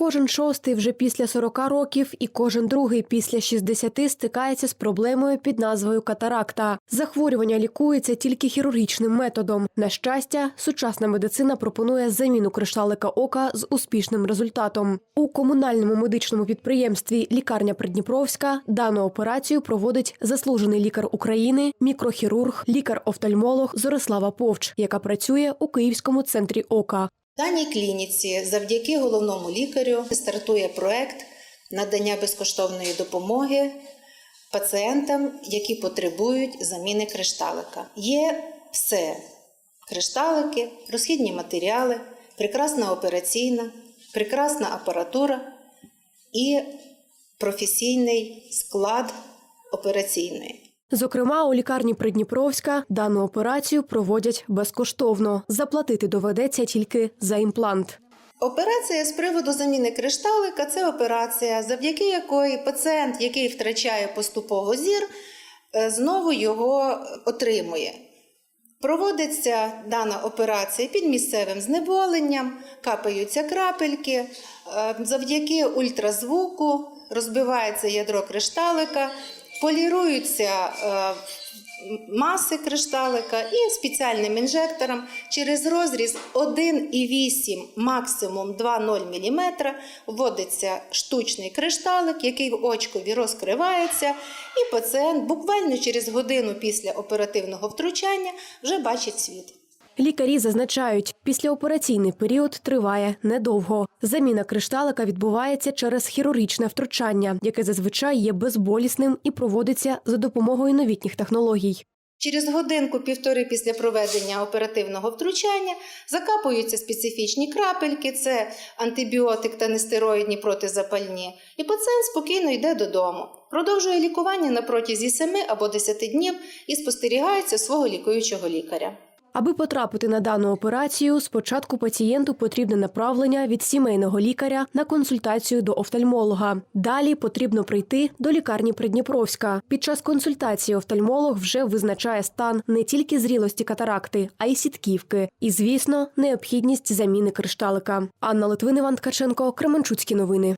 Кожен шостий вже після 40 років і кожен другий після 60 стикається з проблемою під назвою катаракта. Захворювання лікується тільки хірургічним методом. На щастя, сучасна медицина пропонує заміну кришталика ока з успішним результатом. У комунальному медичному підприємстві Лікарня Придніпровська дану операцію проводить заслужений лікар України, мікрохірург, лікар-офтальмолог Зорислава Повч, яка працює у Київському центрі ока. Даній клініці завдяки головному лікарю стартує проект надання безкоштовної допомоги пацієнтам, які потребують заміни кришталика. Є все: кришталики, розхідні матеріали, прекрасна операційна, прекрасна апаратура і професійний склад операційної. Зокрема, у лікарні Придніпровська дану операцію проводять безкоштовно. Заплатити доведеться тільки за імплант. Операція з приводу заміни кришталика це операція, завдяки якої пацієнт, який втрачає поступово зір, е, знову його отримує. Проводиться дана операція під місцевим знеболенням, капаються крапельки, е, завдяки ультразвуку розбивається ядро кришталика, поліруються е, маси кришталика і спеціальним інжектором через розріз 1,8, максимум 2,0 мм вводиться штучний кришталик, який в очкові розкривається, і пацієнт буквально через годину після оперативного втручання вже бачить світ. Лікарі зазначають, післяопераційний період триває недовго. Заміна кришталика відбувається через хірургічне втручання, яке зазвичай є безболісним і проводиться за допомогою новітніх технологій. Через годинку-півтори після проведення оперативного втручання закапуються специфічні крапельки, це антибіотик та нестероїдні протизапальні, і пацієнт спокійно йде додому. Продовжує лікування на протязі 7 або 10 днів і спостерігається свого лікуючого лікаря. Аби потрапити на дану операцію, спочатку пацієнту потрібне направлення від сімейного лікаря на консультацію до офтальмолога. Далі потрібно прийти до лікарні Придніпровська. Під час консультації офтальмолог вже визначає стан не тільки зрілості катаракти, а й сітківки. І, звісно, необхідність заміни кришталика. Анна Литвин, Ткаченко, Кременчуцькі новини.